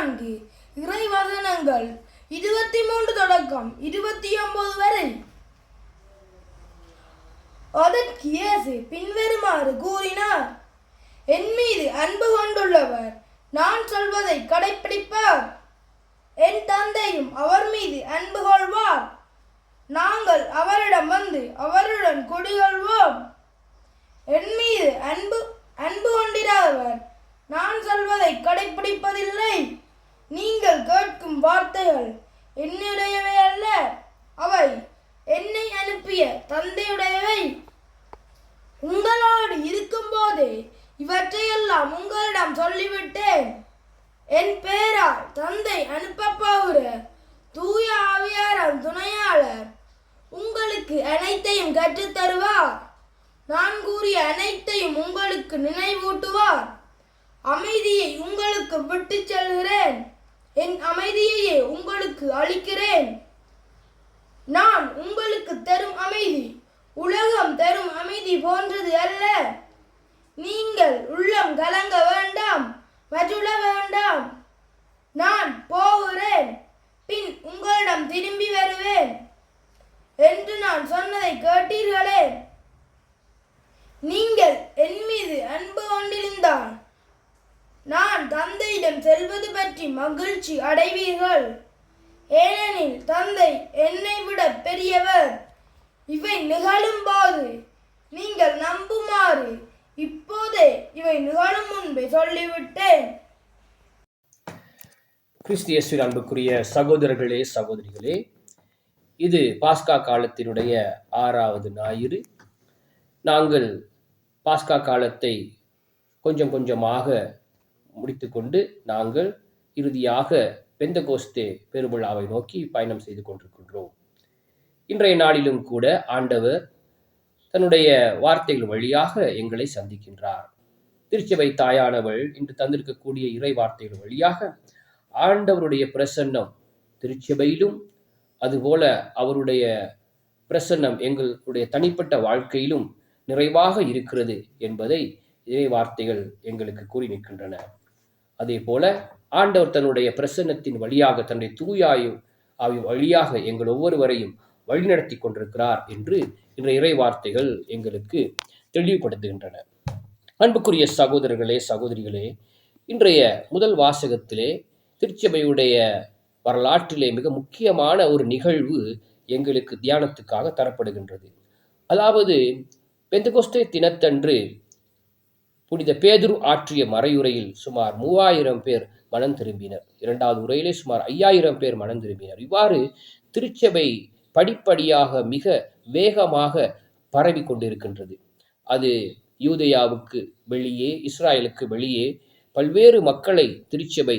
பதினான்கு இறைவசனங்கள் இருபத்தி மூன்று தொடக்கம் இருபத்தி ஒன்பது வரை. அதற்கு இயேசு பின்வருமாறு கூறினார் என் மீது அன்பு கொண்டுள்ளவர் நான் சொல்வதை கடைப்பிடிப்பார். என் தந்தையும் அவர் மீது அன்பு கொள்வார். நாங்கள் அவரிடம் வந்து அவருடன் குடிகொள்வோம். என் மீது அன்பு அன்பு கொண்டிராதவர் நான் சொல்வதை கடைப்பிடிப்பதில்லை. நீங்கள் கேட்கும் வார்த்தைகள் என்னுடையவை அல்ல. அவை என்னை அனுப்பிய தந்தையுடையவை. உங்களோடு இருக்கும்போதே இவற்றையெல்லாம் உங்களிடம் சொல்லிவிட்டேன். என் பெயரால் தந்தை அனுப்பப்போகிற தூய ஆவியாரம் துணையாளர் உங்களுக்கு அனைத்தையும் கற்றுத்தருவார். நான் கூறிய அனைத்தையும் உங்களுக்கு நினைவூட்டுவார். அமைதியை உங்களுக்கு விட்டுச் செல்கிறேன். என் அமைதியையே உங்களுக்கு அளிக்கிறேன். நான் உங்களுக்கு தரும் அமைதி. உலகம் தரும் அமைதி போன்றது அல்ல. நீங்கள் உள்ளம் வேண்டாம் மற்றுள வேண்டாம் நான் போகிறேன் பின் உங்களிடம் திரும்பி வருவேன் என்று நான் சொன்னதை கேட்டீர்களே நீங்கள் என் மீது அன்பு கொண்டிருந்தால் நான் தந்தையிடம் செல்வது பற்றி மகிழ்ச்சி அடைவீர்கள் ஏனெனில் தந்தை என்னை விட பெரியவர். இவை நிகழும்போது நீங்கள் நம்புமாறு இப்போதே இவை நிகழும் முன்பே சொல்லிவிட்டேன். கிறிஸ்தியஸில் அன்புக்குரிய சகோதரர்களே சகோதரிகளே இது பாஸ்கா காலத்தினுடைய ஆறாவது ஞாயிறு. நாங்கள் பாஸ்கா காலத்தை கொஞ்சம் கொஞ்சமாக முடித்துக்கொண்டு நாங்கள் இறுதியாக பெந்தகோஸ்தே பெருவிழாவை நோக்கி பயணம் செய்து கொண்டிருக்கின்றோம். இன்றைய நாளிலும் கூட ஆண்டவர் தன்னுடைய வார்த்தைகள் வழியாக எங்களை சந்திக்கின்றார். திருச்சபை தாயானவள் இன்று தந்திருக்கக்கூடிய இறை வார்த்தைகள் வழியாக ஆண்டவருடைய பிரசன்னம் திருச்சபையிலும் அதுபோல அவருடைய பிரசன்னம் எங்களுடைய தனிப்பட்ட வாழ்க்கையிலும் நிறைவாக இருக்கிறது என்பதை இறை வார்த்தைகள் எங்களுக்கு கூறி நிற்கின்றன. அதே போல ஆண்டவர் தன்னுடைய பிரசன்னத்தின் வழியாக தன்னுடைய தூயாயு ஆவி வழியாக எங்கள் ஒவ்வொருவரையும் வழிநடத்தி கொண்டிருக்கிறார் என்று இன்றைய இறை வார்த்தைகள் எங்களுக்கு தெளிவுபடுத்துகின்றன. அன்புக்குரிய சகோதரர்களே சகோதரிகளே இன்றைய முதல் வாசகத்திலே திருச்சபையுடைய வரலாற்றிலே மிக முக்கியமான ஒரு நிகழ்வு எங்களுக்கு தியானத்துக்காக தரப்படுகின்றது. அதாவது பெந்தகோஸ்தே தினத்தன்று புனித பேதுரு ஆற்றிய மறையுரையில் சுமார் மூவாயிரம் பேர் மனம் திரும்பினர். இரண்டாவது உரையிலே சுமார் ஐயாயிரம் பேர் மனம் திரும்பினர். இவ்வாறு திருச்சபை படிப்படியாக மிக வேகமாக பரவி கொண்டிருக்கின்றது. அது யூதயாவுக்கு வெளியே இஸ்ராயலுக்கு வெளியே பல்வேறு மக்களை திருச்சபை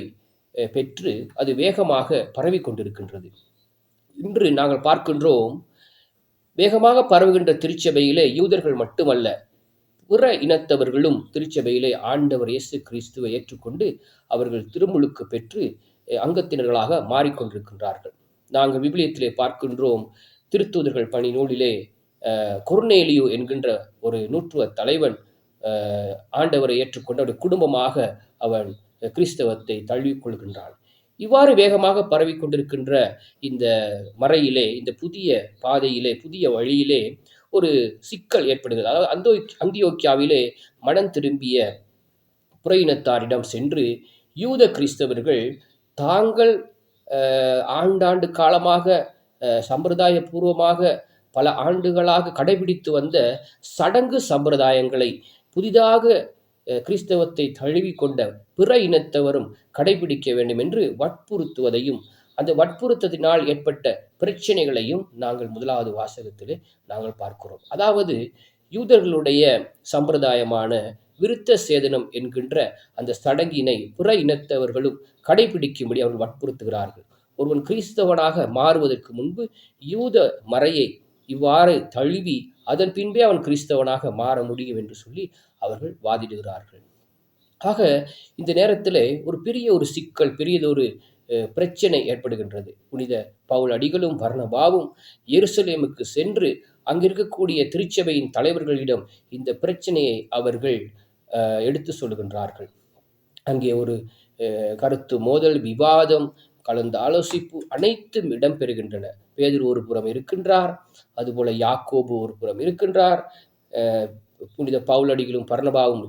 பெற்று அது வேகமாக பரவி கொண்டிருக்கின்றது. இன்று நாங்கள் பார்க்கின்றோம் வேகமாக பரவுகின்ற திருச்சபையிலே யூதர்கள் மட்டுமல்ல பிற இனத்தவர்களும் திருச்சபையிலே ஆண்டவர் இயேசு கிறிஸ்துவை ஏற்றுக்கொண்டு அவர்கள் திருமுழுக்கு பெற்று அங்கத்தினர்களாக மாறிக்கொண்டிருக்கின்றார்கள். நாங்கள் விபிலியத்திலே பார்க்கின்றோம் திருத்தூதர்கள் பணி நூலிலே அஹ், என்கின்ற ஒரு நூற்றுவ தலைவன் ஆண்டவரை ஏற்றுக்கொண்டு அவருடைய குடும்பமாக அவன் கிறிஸ்தவத்தை தழுவிக்கொள்கின்றான் இவ்வாறு வேகமாக பரவி கொண்டிருக்கின்ற இந்த மறையிலே இந்த புதிய பாதையிலே புதிய வழியிலே ஒரு சிக்கல் ஏற்படுகிறது. அதாவது அந்தோ அந்தியோக்கியாவிலே மனம் திரும்பிய புற இனத்தாரிடம் சென்று யூத கிறிஸ்தவர்கள் தாங்கள் ஆண்டாண்டு காலமாக சம்பிரதாய சம்பிரதாயபூர்வமாக பல ஆண்டுகளாக கடைபிடித்து வந்த சடங்கு சம்பிரதாயங்களை புதிதாக கிறிஸ்தவத்தை கிறிஸ்தவத்தை தழுவிக்கொண்ட பிற இனத்தவரும் கடைபிடிக்க வேண்டும் என்று வற்புறுத்துவதையும் அந்த வற்புறுத்ததினால் ஏற்பட்ட பிரச்சனைகளையும் நாங்கள் முதலாவது வாசகத்தில் நாங்கள் பார்க்கிறோம். அதாவது யூதர்களுடைய சம்பிரதாயமான விருத்த சேதனம் என்கின்ற அந்த சடங்கினை பிற இனத்தவர்களும் கடைபிடிக்கும்படி அவர்கள் வற்புறுத்துகிறார்கள். ஒருவன் கிறிஸ்தவனாக மாறுவதற்கு முன்பு யூத மறையை இவ்வாறு தழுவி அதன் பின்பே அவன் கிறிஸ்தவனாக மாற முடியும் என்று சொல்லி அவர்கள் வாதிடுகிறார்கள். ஆக இந்த நேரத்தில் ஒரு பெரிய ஒரு சிக்கல் பெரியதொரு பிரச்சனை ஏற்படுகின்றது. புனித பவுல் அடிகளும் பர்ணபாவும் எருசலேமுக்கு சென்று அங்கிருக்கக்கூடிய திருச்சபையின் தலைவர்களிடம் இந்த பிரச்சனையை அவர்கள் எடுத்து சொல்லுகின்றார்கள். அங்கே ஒரு கருத்து மோதல் விவாதம் கலந்து ஆலோசிப்பு அனைத்தும் இடம்பெறுகின்றன. பேதர் ஒரு புறம் இருக்கின்றார் அதுபோல யாக்கோபு ஒரு புறம் இருக்கின்றார் புனித பவுலடிகளும் பர்ணபாவும்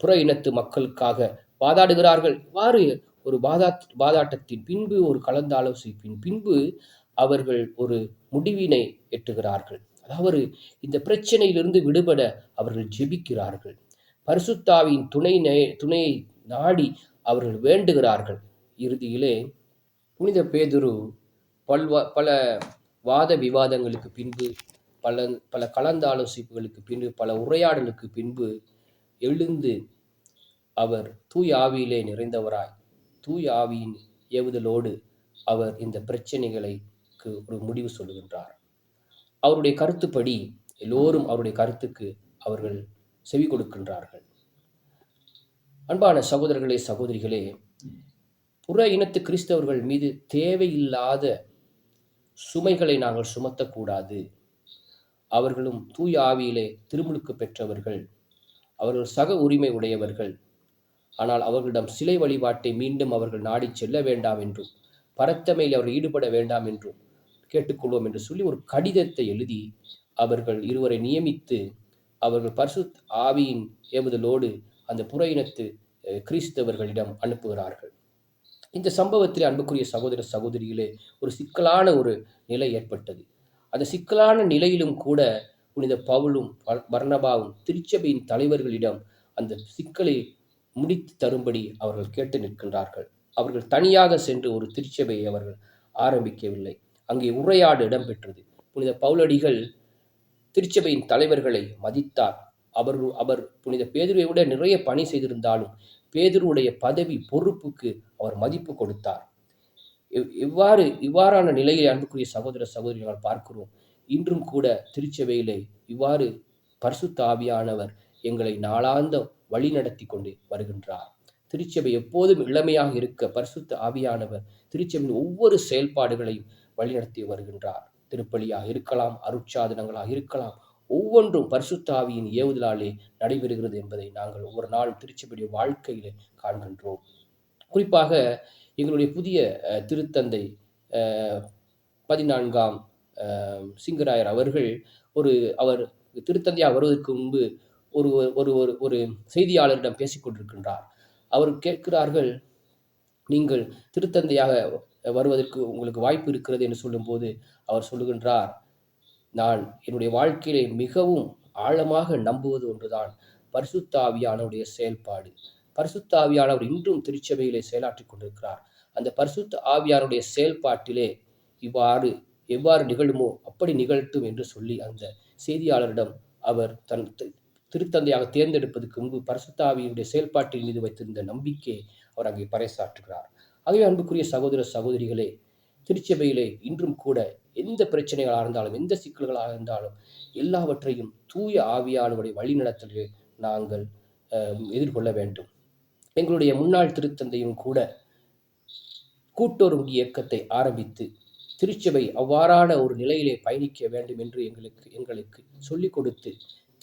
புற இனத்து மக்களுக்காக வாதாடுகிறார்கள். இவ்வாறு ஒரு வாதா வாதாட்டத்தின் பின்பு ஒரு கலந்தாலோசிப்பின் பின்பு அவர்கள் ஒரு முடிவினை எட்டுகிறார்கள். அதாவது இந்த பிரச்சனையிலிருந்து விடுபட அவர்கள் ஜெபிக்கிறார்கள். பரிசுத்தாவின் துணை நே- துணையை நாடி அவர்கள் வேண்டுகிறார்கள். இறுதியிலே புனித பேதுரு பல்வா பல வாத விவாதங்களுக்கு பின்பு பல பல கலந்தாலோசிப்புகளுக்கு பின்பு பல உரையாடலுக்கு பின்பு எழுந்து அவர் தூய் ஆவியிலே நிறைந்தவராய். தூய ஆவியின் ஏவுதலோடு அவர் இந்த பிரச்சனைகளுக்கு ஒரு முடிவு சொல்லுகின்றார். அவருடைய கருத்துப்படி எல்லோரும் அவருடைய கருத்துக்கு அவர்கள் செவி கொடுக்கின்றார்கள். அன்பான சகோதரர்களே சகோதரிகளே புற இனத்து கிறிஸ்தவர்கள் மீது தேவையில்லாத சுமைகளை நாங்கள் சுமத்தக்கூடாது. அவர்களும் தூய ஆவியிலே திருமுழுக்கு பெற்றவர்கள். அவர்கள் சக உரிமை உடையவர்கள். ஆனால் அவர்களிடம் சிலை வழிபாட்டை மீண்டும் அவர்கள் நாடி செல்ல வேண்டாம் என்றும் பரத்தமையில் அவர் ஈடுபட வேண்டாம் என்றும் கேட்டுக்கொள்வோம் என்று சொல்லி ஒரு கடிதத்தை எழுதி அவர்கள் இருவரை நியமித்து அவர்கள் பரிசுத் ஆவியின் ஏவுதலோடு அந்த புற இனத்து கிறிஸ்தவர்களிடம் அனுப்புகிறார்கள். இந்த சம்பவத்தில் அன்புக்குரிய சகோதர சகோதரிகளே ஒரு சிக்கலான ஒரு நிலை ஏற்பட்டது. அந்த சிக்கலான நிலையிலும் கூட புனித பவுலும் பர்- திருச்சபையின் தலைவர்களிடம் அந்த சிக்கலை முடித்து தரும்படி அவர்கள் கேட்டு நிற்கின்றார்கள். அவர்கள் தனியாக சென்று ஒரு திருச்சபையை அவர்கள் ஆரம்பிக்கவில்லை. அங்கே உரையாடு இடம்பெற்றது. புனித பவுலடிகள் திருச்சபையின் தலைவர்களை மதித்தார். அவர் அவர் புனித பேதுருவை விட நிறைய பணி செய்திருந்தாலும் பேதுருவுடைய பதவி பொறுப்புக்கு அவர் மதிப்பு கொடுத்தார். இவ்- இவ்வாறு இவ்வாறான நிலையில் அன்புக்குரிய சகோதர சகோதரிகள் பார்க்கிறோம். இன்றும் கூட திருச்சபையிலே இவ்வாறு பரிசுத்தாவியானவர் ஆவியானவர் எங்களை நாளாந்த வழி நடத்தி கொண்டு வருகின்றார். திருச்சபை எப்போதும் இளமையாக இருக்க பரிசுத்த ஆவியானவர் திருச்சபையின் ஒவ்வொரு செயல்பாடுகளையும் வழிநடத்தி வருகின்றார். திருப்பலியாக இருக்கலாம் அருட்சாதனங்களாக இருக்கலாம் ஒவ்வொன்றும் பரிசுத்தாவியின் ஏவுதலாலே நடைபெறுகிறது என்பதை நாங்கள் ஒவ்வொரு நாளும் திருச்சபையுடைய வாழ்க்கையில காண்கின்றோம். குறிப்பாக எங்களுடைய புதிய திருத்தந்தை பதினான்காம் சிங்கராயர் அவர்கள் ஒரு அவர் திருத்தந்தையாக வருவதற்கு முன்பு ஒரு ஒரு ஒரு ஒரு செய்தியாளரிடம் பேசிக் கொண்டிருக்கின்றார் அவர் கேட்கிறார்கள் நீங்கள் திருத்தந்தையாக வருவதற்கு உங்களுக்கு வாய்ப்பு இருக்கிறது என்று சொல்லும்போது அவர் சொல்லுகின்றார் நான் என்னுடைய வாழ்க்கையிலே மிகவும் ஆழமாக நம்புவது ஒன்றுதான். பரிசுத்தாவியானவருடைய செயல்பாடு. பரிசுத்த ஆவியானவர் இன்றும் திருச்சபையிலே செயலாற்றிக் கொண்டிருக்கிறார். அந்த பரிசுத்த ஆவியானுடைய செயல்பாட்டிலே இவ்வாறு எவ்வாறு நிகழுமோ அப்படி நிகழ்த்தும் என்று சொல்லி அந்த செய்தியாளரிடம் அவர் தன் திருத்தந்தையாக தேர்ந்தெடுப்பதற்கு முன்பு பரிசுத்த செயல்பாட்டில் செயல்பாட்டின் மீது வைத்திருந்த நம்பிக்கையை அவர் அங்கே பறைசாற்றுகிறார். ஆகவே அன்புக்குரிய சகோதர சகோதரிகளே திருச்சபையிலே இன்றும் கூட எந்த பிரச்சனைகளாக இருந்தாலும் எந்த சிக்கல்களாக இருந்தாலும் எல்லாவற்றையும் தூய ஆவியானவருடைய வழிநடத்தலில் நாங்கள் எதிர்கொள்ள வேண்டும். எங்களுடைய முன்னாள் திருத்தந்தையும் கூட கூட்டொருங்கி இயக்கத்தை ஆரம்பித்து திருச்சபை அவ்வாறான ஒரு நிலையிலே பயணிக்க வேண்டும் என்று எங்களுக்கு எங்களுக்கு சொல்லிக் கொடுத்து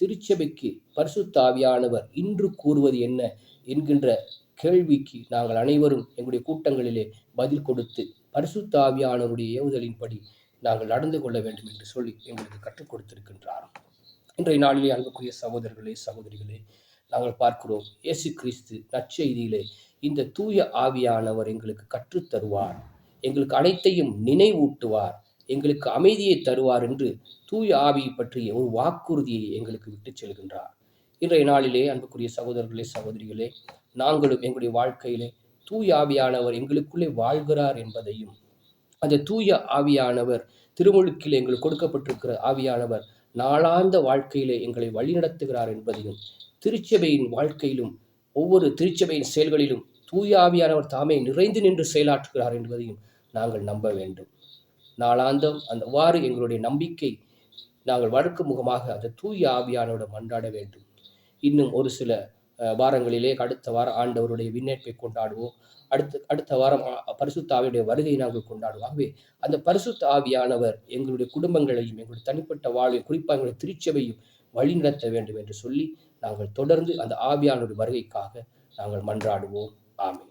திருச்சபைக்கு பரிசுத்தாவியானவர் இன்று கூறுவது என்ன என்கின்ற கேள்விக்கு நாங்கள் அனைவரும் எங்களுடைய கூட்டங்களிலே பதில் கொடுத்து பரிசுத்தாவியானவருடைய ஏவுதலின்படி நாங்கள் நடந்து கொள்ள வேண்டும் என்று சொல்லி எங்களுக்கு கற்றுக் கொடுத்திருக்கின்றார். இன்றைய நாளிலே அன்புக்குரிய சகோதரர்களே சகோதரிகளே நாங்கள் பார்க்கிறோம் இயேசு கிறிஸ்து நற்செய்தியிலே இந்த தூய ஆவியானவர் எங்களுக்கு கற்றுத்தருவார். எங்களுக்கு அனைத்தையும் நினைவூட்டுவார். எங்களுக்கு அமைதியை தருவார் என்று தூய ஆவி பற்றிய ஒரு வாக்குறுதியை எங்களுக்கு விட்டு செல்கின்றார். இன்றைய நாளிலே அன்புக்குரிய சகோதரர்களே சகோதரிகளே நாங்களும் எங்களுடைய வாழ்க்கையிலே தூய ஆவியானவர் எங்களுக்குள்ளே வாழ்கிறார் என்பதையும் அந்த தூய ஆவியானவர் திருமுழுக்கில் எங்களுக்கு கொடுக்கப்பட்டிருக்கிற ஆவியானவர் நாளாந்த வாழ்க்கையிலே எங்களை வழிநடத்துகிறார் என்பதையும் திருச்சபையின் வாழ்க்கையிலும் ஒவ்வொரு திருச்சபையின் செயல்களிலும் தூய ஆவியானவர் தாமே நிறைந்து நின்று செயலாற்றுகிறார் என்பதையும் நாங்கள் நம்ப வேண்டும். நாளாந்தம் அந்த வாறு எங்களுடைய நம்பிக்கை நாங்கள் வழக்கு முகமாக அந்த தூய ஆவியானோட மன்றாட வேண்டும். இன்னும் ஒரு சில வாரங்களிலே அடுத்த வாரம் ஆண்டவருடைய விண்ணப்பை கொண்டாடுவோம். அடுத்த அடுத்த வாரம் பரிசுத்தாவியுடைய பரிசுத்த ஆவியுடைய வருகையை நாங்கள் கொண்டாடுவோம். ஆகவே அந்த பரிசுத்த ஆவியானவர் எங்களுடைய குடும்பங்களையும் எங்களுடைய தனிப்பட்ட வாழ்வையும் குறிப்பாக எங்களுடைய திருச்சபையும் வழிநடத்த வேண்டும் என்று சொல்லி நாங்கள் தொடர்ந்து அந்த ஆவியானோட வருகைக்காக நாங்கள் மன்றாடுவோம். ஆமை